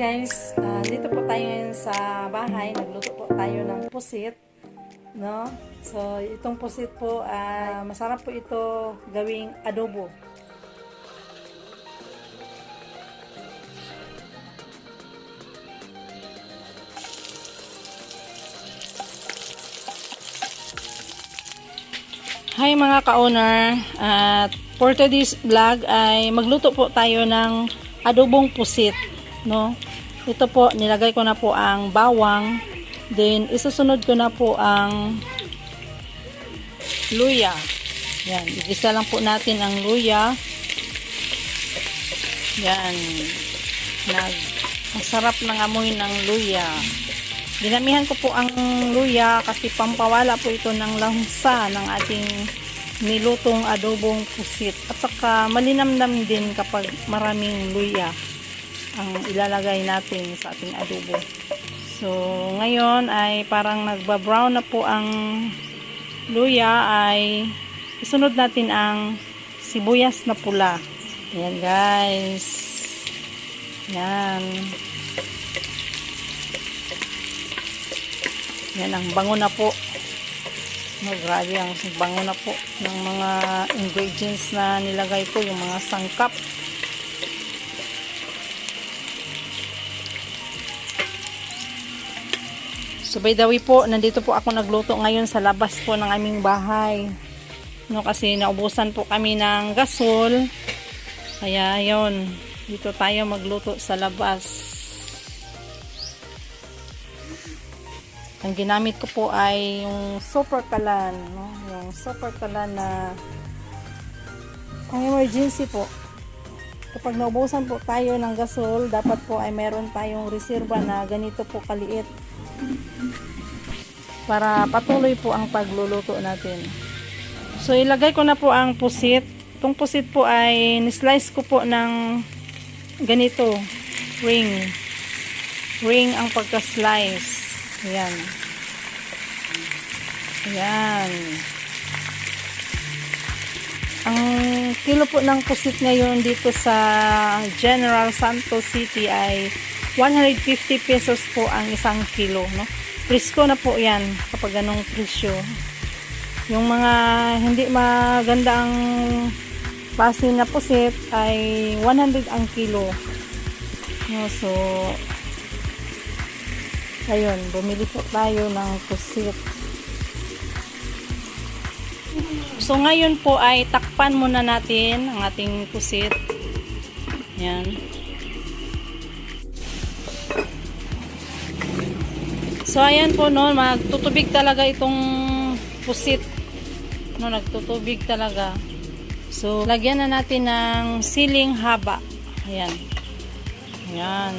guys, Ah, dito po tayo ngayon sa bahay. Nagluto po tayo ng pusit. No? So, itong pusit po, ah, masarap po ito gawing adobo. Hi mga ka-owner, at for today's vlog ay magluto po tayo ng adobong pusit, no? Ito po, nilagay ko na po ang bawang, then isusunod ko na po ang luya. Yan, igisa lang po natin ang luya. Yan. Nag masarap ng amoy ng luya. Dinamihan ko po ang luya kasi pampawala po ito ng lansa ng ating nilutong adobong pusit. At saka malinamnam din kapag maraming luya ang ilalagay natin sa ating adobo. So, ngayon ay parang nagba-brown na po ang luya ay isunod natin ang sibuyas na pula. Ayan guys. Yan. Yan ang bango na po. No, grabe ang bango na po ng mga ingredients na nilagay ko, yung mga sangkap. So by the way po, nandito po ako nagluto ngayon sa labas po ng aming bahay. No, kasi naubusan po kami ng gasol. Kaya yon dito tayo magluto sa labas. Ang ginamit ko po ay yung super kalan, no? Yung super kalan na ang emergency po. Kapag naubusan po tayo ng gasol, dapat po ay meron tayong reserva na ganito po kaliit para patuloy po ang pagluluto natin. So ilagay ko na po ang pusit. Itong pusit po ay nislice ko po ng ganito, ring. Ring ang pagka-slice. Ayan. Ayan. Ang kilo po ng pusit ngayon dito sa General Santos City ay 150 pesos po ang isang kilo. No? Presko na po yan kapag ganong presyo. Yung mga hindi maganda ang klase na pusit ay 100 ang kilo. No, so, ayun, bumili po tayo ng pusit. So, ngayon po ay takpan muna natin ang ating pusit. Yan. So, ayan po, no, magtutubig talaga itong pusit. No, nagtutubig talaga. So, lagyan na natin ng siling haba. Ayan. Ayan.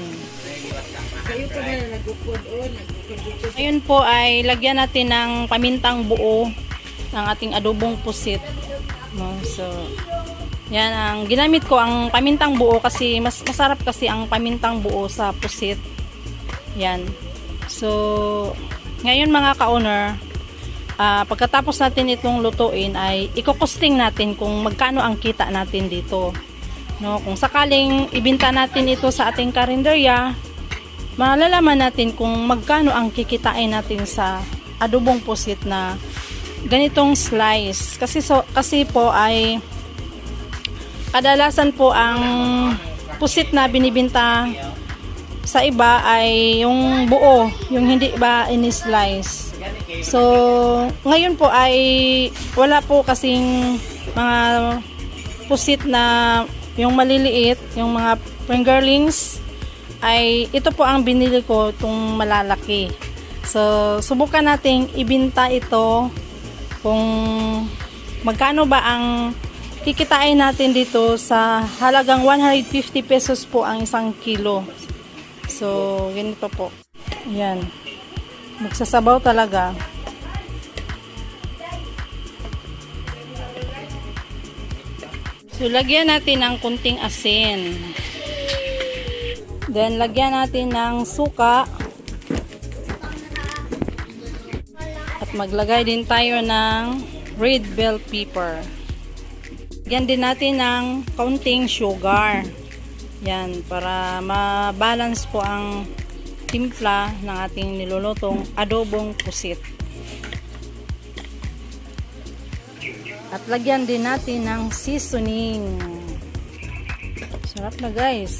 Ayun po ay lagyan natin ng pamintang buo ng ating adobong pusit. No, so, yan ang ginamit ko ang pamintang buo kasi mas masarap kasi ang pamintang buo sa pusit. Yan. So, ngayon mga ka-owner, ah, pagkatapos natin itong lutuin ay ikokosting natin kung magkano ang kita natin dito. No, kung sakaling ibinta natin ito sa ating karinderya, malalaman natin kung magkano ang kikitain natin sa adobong pusit na ganitong slice. Kasi so, kasi po ay kadalasan po ang pusit na binibinta sa iba ay yung buo, yung hindi ba ini-slice. So, ngayon po ay wala po kasing mga pusit na yung maliliit, yung mga fingerlings ay ito po ang binili ko itong malalaki. So, subukan nating ibinta ito kung magkano ba ang kikitain natin dito sa halagang 150 pesos po ang isang kilo. So, ganito po. Yan. Magsasabaw talaga. So, lagyan natin ng kunting asin. Then, lagyan natin ng suka. At maglagay din tayo ng red bell pepper. Lagyan din natin ng kaunting sugar. Yan, para ma-balance po ang timpla ng ating nilulutong adobong pusit. At lagyan din natin ng seasoning. Sarap na guys.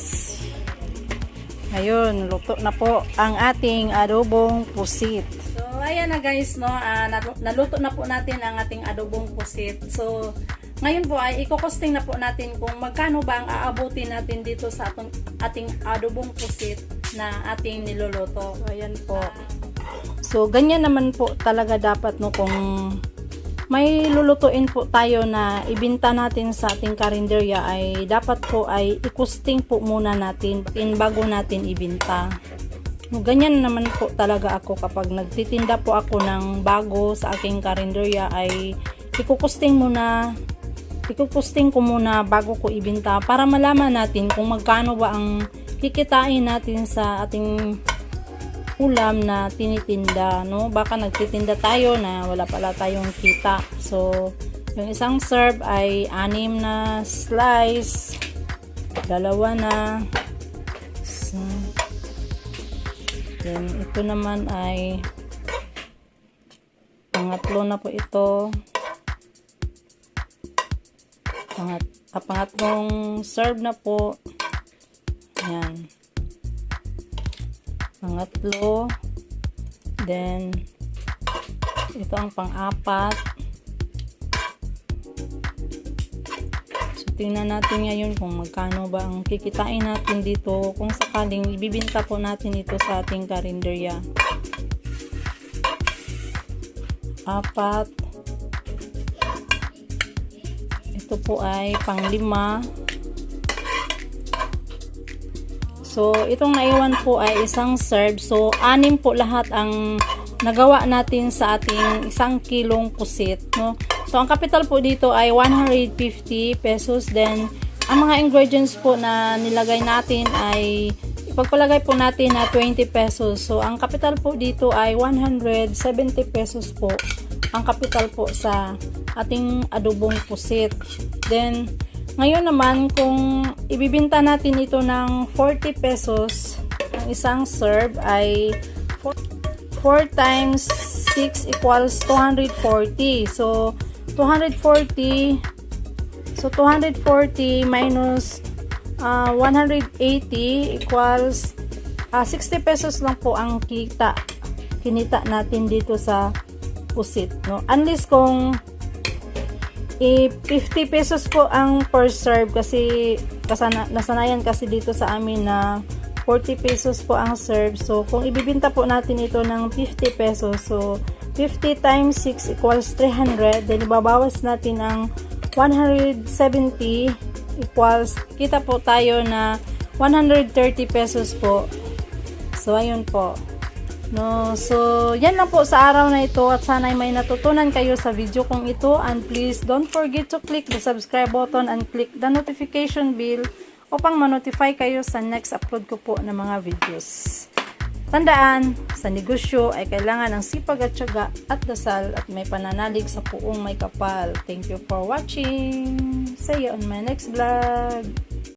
Ayun, luto na po ang ating adobong pusit. So, ayan na guys, no, nalu- naluto na po natin ang ating adobong pusit. So, ngayon po ay ikokosting na po natin kung magkano ba ang aabutin natin dito sa atong, ating adobong pusit na ating niluluto. So, ayan po. So, ganyan naman po talaga dapat no kung may lulutuin po tayo na ibinta natin sa ating karinderya ay dapat po ay ikusting po muna natin in bago natin ibinta. Ganyan naman po talaga ako kapag nagtitinda po ako ng bago sa aking karinderya ay ikukusting muna ikukusting ko muna bago ko ibinta para malaman natin kung magkano ba ang kikitain natin sa ating ulam na tinitinda, no? Baka nagtitinda tayo na wala pala tayong kita. So, yung isang serve ay anim na slice, dalawa na. So, then, ito naman ay pangatlo na po ito. Pangat, ah, pangatlong serve na po. Yan pangatlo. Then ito ang pang-apat. So tingnan natin ngayon kung magkano ba ang kikitain natin dito. Kung sakaling ibibinta po natin ito sa ating karinderya. Apat po ay pang-lima So, itong naiwan po ay isang serve. So, anim po lahat ang nagawa natin sa ating isang kilong pusit. No? So, ang capital po dito ay 150 pesos. Then, ang mga ingredients po na nilagay natin ay ipagpalagay po natin na 20 pesos. So, ang capital po dito ay 170 pesos po. Ang capital po sa ating adobong pusit. Then, ngayon naman, kung ibibinta natin ito ng 40 pesos, ang isang serve ay 4, times 6 equals 240. So, 240, so 240 minus ah, 180 equals ah, 60 pesos lang po ang kita. Kinita natin dito sa pusit. No? Unless kung eh, 50 pesos po ang per serve kasi kasana, nasanayan kasi dito sa amin na 40 pesos po ang serve. So, kung ibibinta po natin ito ng 50 pesos, so 50 times 6 equals 300. Then, ibabawas natin ang 170 equals, kita po tayo na 130 pesos po. So, ayun po. No, so yan lang po sa araw na ito at sana ay may natutunan kayo sa video kong ito and please don't forget to click the subscribe button and click the notification bell upang ma-notify kayo sa next upload ko po ng mga videos. Tandaan, sa negosyo ay kailangan ng sipag at syaga at dasal at may pananalig sa puong may kapal. Thank you for watching. See you on my next vlog.